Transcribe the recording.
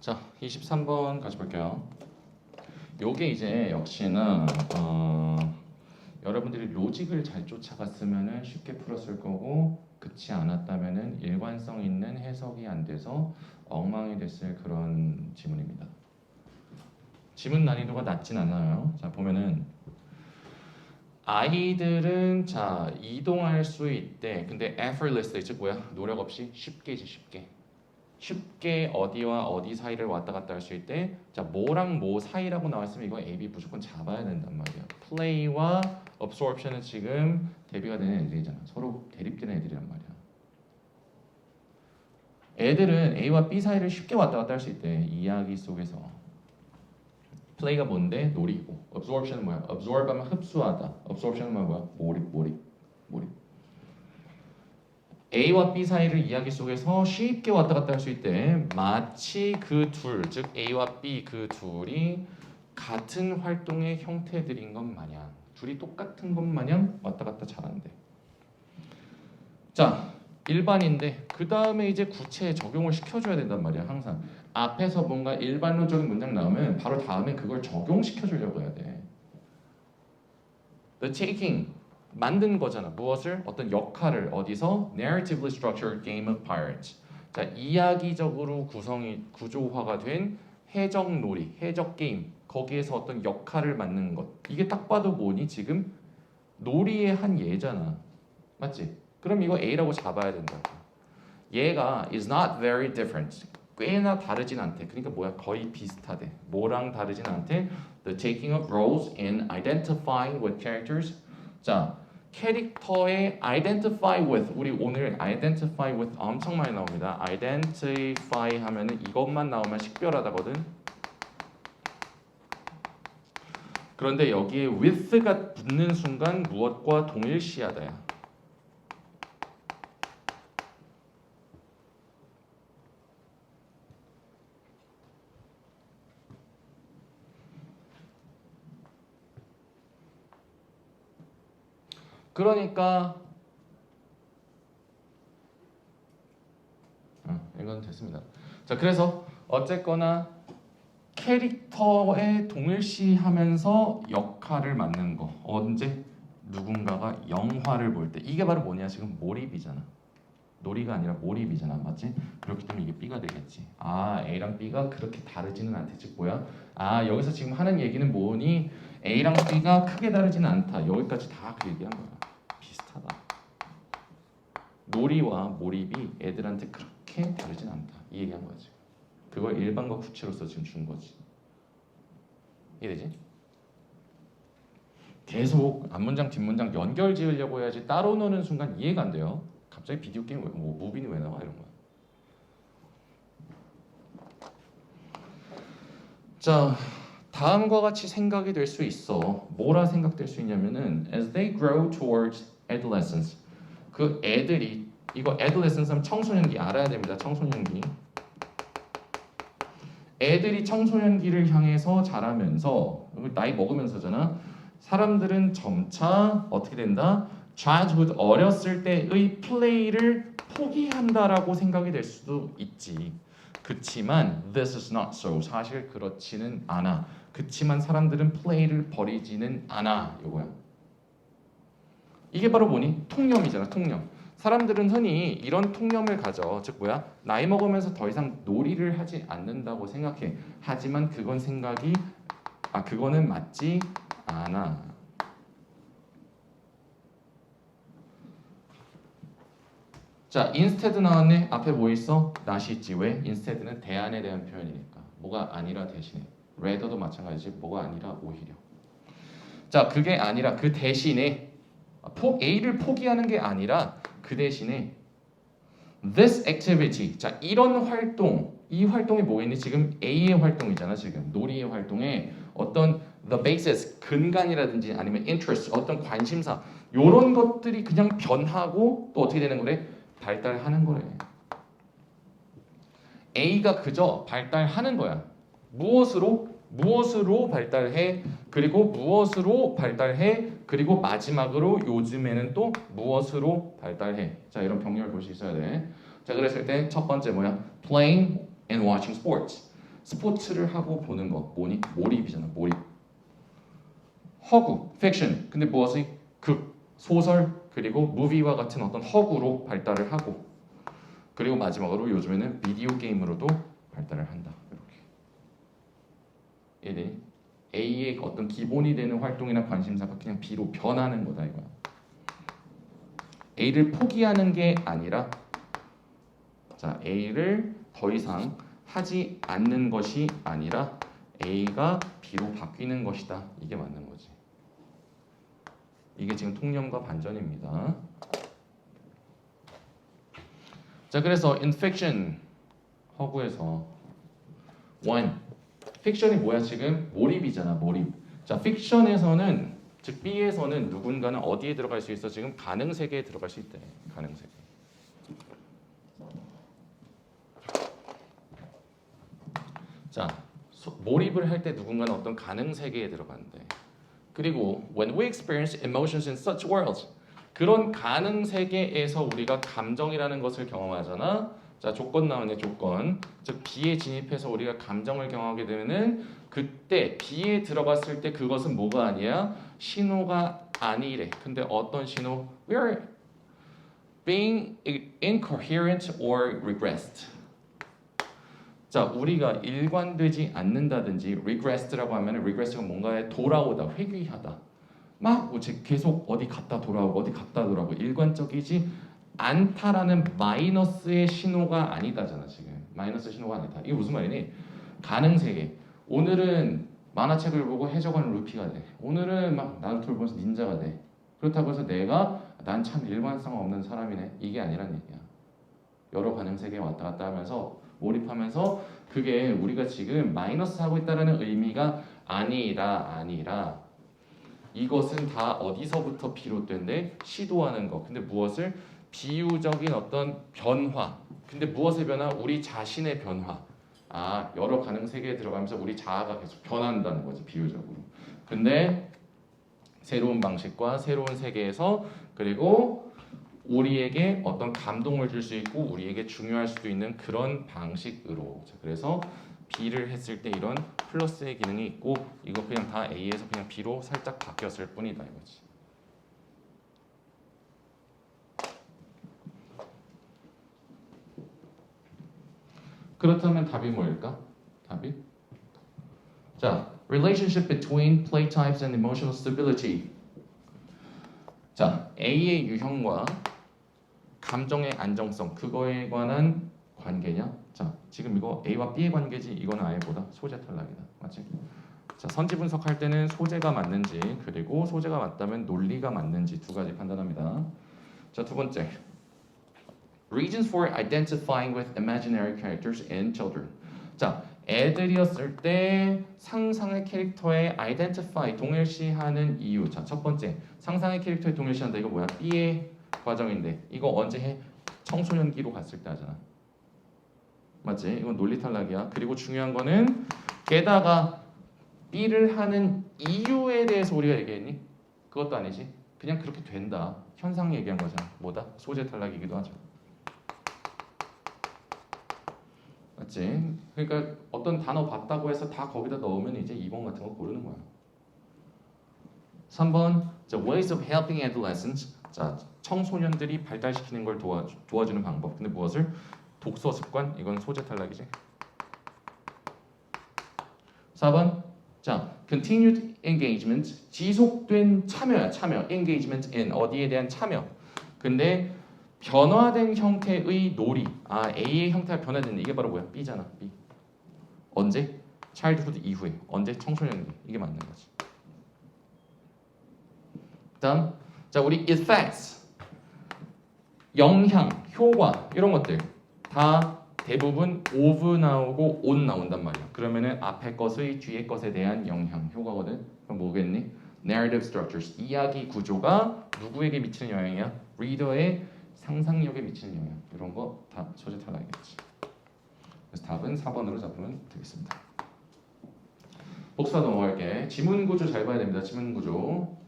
자, 23번 같이 볼게요. 요게 이제 역시나 어, 여러분들이 로직을 잘 쫓아갔으면은 쉽게 풀었을 거고 그렇지 않았다면은 일관성 있는 해석이 안 돼서 엉망이 됐을 그런 지문입니다. 지문 난이도가 낮진 않아요. 자 보면은 아이들은 자 이동할 수 있대. 근데 effortlessly 즉 뭐야? 노력 없이 쉽게지 쉽게. 쉽게 어디와 어디 사이를 왔다 갔다 할 수 있대. 자 뭐랑 뭐 사이라고 나왔으면 이거 A, B 무조건 잡아야 된단 말이야. play와 absorption은 지금 대비가 되는 애들이잖아. 서로 대립되는 애들이란 말이야. 애들은 A와 B 사이를 쉽게 왔다 갔다 할 수 있대. 이야기 속에서. play가 뭔데? 놀이고. absorption은 뭐야? absorb 하면 흡수하다. absorption은 뭐야? 몰입, 몰입, 몰입. A와 B 사이를 이야기 속에서 쉽게 왔다 갔다 할 수 있대. 마치 그 둘, 즉 A와 B 그 둘이 같은 활동의 형태들인 것 마냥, 둘이 똑같은 것 마냥 왔다 갔다 잘한대. 자, 일반인데 그 다음에 이제 구체에 적용을 시켜줘야 된단 말이야. 항상 앞에서 뭔가 일반론적인 문장 나오면 바로 다음에 그걸 적용시켜주려고 해야 돼. The taking 만든 거잖아. 무엇을 어떤 역할을 어디서 narratively structured game of pirates. 자 이야기적으로 구성이 구조화가 된 해적 놀이, 해적 게임 거기에서 어떤 역할을 맡는 것. 이게 딱 봐도 뭐니 지금 놀이의 한 예잖아. 맞지? 그럼 이거 A라고 잡아야 된다고. 얘가 is not very different. 꽤나 다르진 않대. 그러니까 뭐야? 거의 비슷하대. 뭐랑 다르진 않대? The taking of roles in identifying with characters. 자, 캐릭터의 identify with 우리 오늘 identify with 엄청 많이 나옵니다. identify 하면은 이것만 나오면 식별하다거든. 그런데 여기에 with가 붙는 순간 무엇과 동일시하다야. 그러니까 어, 이건 됐습니다. 자 그래서 어쨌거나 캐릭터에 동일시하면서 역할을 맡는 거 언제 누군가가 영화를 볼 때 이게 바로 뭐냐 지금 몰입이잖아. 놀이가 아니라 몰입이잖아, 맞지? 그렇기 때문에 이게 B가 되겠지. 아 A랑 B가 그렇게 다르지는. 즉 뭐야? 아 여기서 지금 하는 얘기는 뭐니? A랑 B가 크게 다르지는 않다. 여기까지 다 그 얘기한 거야. 놀이와 몰입이 애들한테 그렇게 다르진 않다. 이 얘기한 거야 지금. 그걸 일반과 구체로서 지금 준 거지. 이해되지? 계속 앞문장 뒷문장 연결 지으려고 해야지 따로 노는 순간 이해가 안 돼요. 갑자기 비디오 게임 왜, 뭐 무빈이 왜 나와 이런 거야. 자 다음과 같이 생각이 될 수 있어. 뭐라 생각될 수 있냐면은 as they grow towards adolescence 그 애들이 이거 하면 청소년기 알아야 됩니다. 청소년기. 애들이 청소년기를 향해서 자라면서 나이 먹으면서잖아. 사람들은 점차 어떻게 된다? childhood 어렸을 때의 플레이를 포기한다라고 생각이 될 수도 있지. 그치만 this is not so. 사실 그렇지는 않아. 그치만 사람들은 플레이를 버리지는 않아. 요거야. 이게 바로 뭐니? 통념이잖아. 통념. 사람들은 흔히 이런 통념을 가져. 즉 뭐야? 나이 먹으면서 더 이상 놀이를 하지 않는다고 생각해. 하지만 그건 생각이 아 그거는 맞지 않아. 자, instead 나왔네. 앞에 뭐 있어? not이 있지. 왜? instead는 대안에 대한 표현이니까. 뭐가 아니라 대신에. rather도 마찬가지지. 뭐가 아니라 오히려. 자, 그게 아니라 그 대신에 포, A를 포기하는 게 아니라 그 대신에 this activity. 자, 이런 활동. 이 활동이 뭐겠니? 지금 A의 활동이잖아. 지금 놀이의 활동에 어떤 the basis 근간이라든지 아니면 interest 어떤 관심사 요런 것들이 그냥 변하고 또 어떻게 되는 거래? 발달하는 거래. A가 그저 발달하는 거야. 무엇으로? 무엇으로 발달해? 그리고 무엇으로 발달해? 그리고 마지막으로 요즘에는 또 무엇으로 발달해? 자, 이런 병렬 볼 수 있어야 돼. 자, 그랬을 때 첫 번째 뭐야? Playing and watching sports. 스포츠를 하고 보는 거 뭐니? 몰입이잖아. 몰입. 허구, 픽션. 근데 무엇이 극, 소설 그리고 무비와 같은 어떤 허구로 발달을 하고 그리고 마지막으로 요즘에는 비디오 게임으로도 발달을 한다. 이렇게. 이해되니? 어떤 기본이 되는 활동이나 관심사가 그냥 B로 변하는 거다 이거야. A를 포기하는 게 아니라 자 A를 더 이상 하지 않는 것이 아니라 A가 B로 바뀌는 것이다. 이게 맞는 거지. 이게 지금 통념과 반전입니다. 자 그래서 in fiction 허구에서 one 픽션이 뭐야 지금 몰입이잖아 몰입. 자 픽션에서는 즉 B에서는 누군가는 어디에 들어갈 수 있어 지금 가능 세계에 들어갈 수 있대 가능 세계. 자 소- 몰입을 할 때 누군가는 어떤 가능 세계에 들어가는데 그리고 when we experience emotions in such worlds 그런 가능 세계에서 우리가 감정이라는 것을 경험하잖아. 자 조건 나오네 조건. 즉 B에 진입해서 우리가 감정을 경험하게 되면은 그때 B에 들어갔을 때 그것은 뭐가 아니야? 신호가 아니래. 근데 어떤 신호? We are being incoherent or regressed. 자, 우리가 일관되지 않는다든지 regressed라고 하면 regress가 뭔가에 돌아오다, 회귀하다. 막 계속 어디 갔다 돌아오고 어디 갔다 돌아오고 일관적이지 않다라는 마이너스의 신호가 아니다잖아 지금. 마이너스 신호가 아니다. 이게 무슨 말이니? 가능 세계. 오늘은 만화책을 보고 해적하는 루피가 돼. 오늘은 막 나루토를 보면서 닌자가 돼. 그렇다고 해서 내가 난 참 일관성 없는 사람이네. 이게 아니란 얘기야. 여러 가능 세계에 왔다 갔다 하면서 몰입하면서 그게 우리가 지금 마이너스 하고 있다라는 의미가 아니라 아니라 이것은 다 어디서부터 비롯된데 시도하는 거. 근데 무엇을 비유적인 어떤 변화. 근데 무엇의 변화? 우리 자신의 변화. 아 여러 가능 세계에 들어가면서 우리 자아가 계속 변한다는 거지 비유적으로. 근데 새로운 방식과 새로운 세계에서 그리고 우리에게 어떤 감동을 줄 수 있고 우리에게 중요할 수도 있는 그런 방식으로. 자, 그래서 B를 했을 때 이런 플러스의 기능이 있고 이거 그냥 다 A에서 그냥 B로 살짝 바뀌었을 뿐이다 이거지. 그렇다면 답이 뭘까? 답이 자, relationship between play types and emotional stability. 자, A의 유형과 감정의 안정성 그거에 관한 관계냐? 자, 지금 이거 A와 B의 관계지 이거는 아예 보다 소재 탈락이다. 맞지? 자, 선지 분석할 때는 소재가 맞는지 그리고 소재가 맞다면 논리가 맞는지 두 가지 판단합니다. 자, 두 번째. Reasons for identifying with imaginary characters in children. 자, 애들이었을 때 상상의 캐릭터에 identify 동일시하는 이유. 자, 첫 번째. 상상의 캐릭터에 동일시한다. 이거 뭐야? B의 과정인데 이거 언제 해? 청소년기로 갔을 때 하잖아. 맞지? 이건 논리 탈락이야. 그리고 중요한 거는 게다가 B를 하는 이유에 대해서 우리가 얘기했니? 그것도 아니지. 그냥 그렇게 된다. 현상 얘기한 거잖아. 뭐다? 소재 탈락이기도 하죠. 맞지? 그러니까 어떤 단어 봤다고 해서 다 거기다 넣으면 이제 2번 같은 거 고르는 거야. 3번 자, ways of helping adolescents. 자, 청소년들이 발달시키는 걸 도와 도와주는 방법. 근데 무엇을? 독서 습관. 이건 소재 탈락이지. 4번 자, continued engagement. 지속된 참여야, 참여. engagement in 어디에 대한 참여. 근데 변화된 형태의 놀이. 아, A의 형태가 변화됐네. 이게 바로 뭐야? B잖아. B. 언제? childhood 이후에. 언제? 청소년기. 이게 맞는 거지. 그다음 자, 우리 effects. 영향, 효과 이런 것들 다 대부분 of 나오고 on 나온단 말이야. 그러면은 앞에 것의 뒤에 것에 대한 영향, 효과거든. 그럼 뭐겠니? narrative structures. 이야기 구조가 누구에게 미치는 영향이야? 리더의 상상력에 미치는 영향. 이런 거 다 소재 탈락이겠지. 그래서 답은 4번으로 잡으면 되겠습니다. 복수가 넘어갈게. 지문 구조 잘 봐야 됩니다. 지문 구조.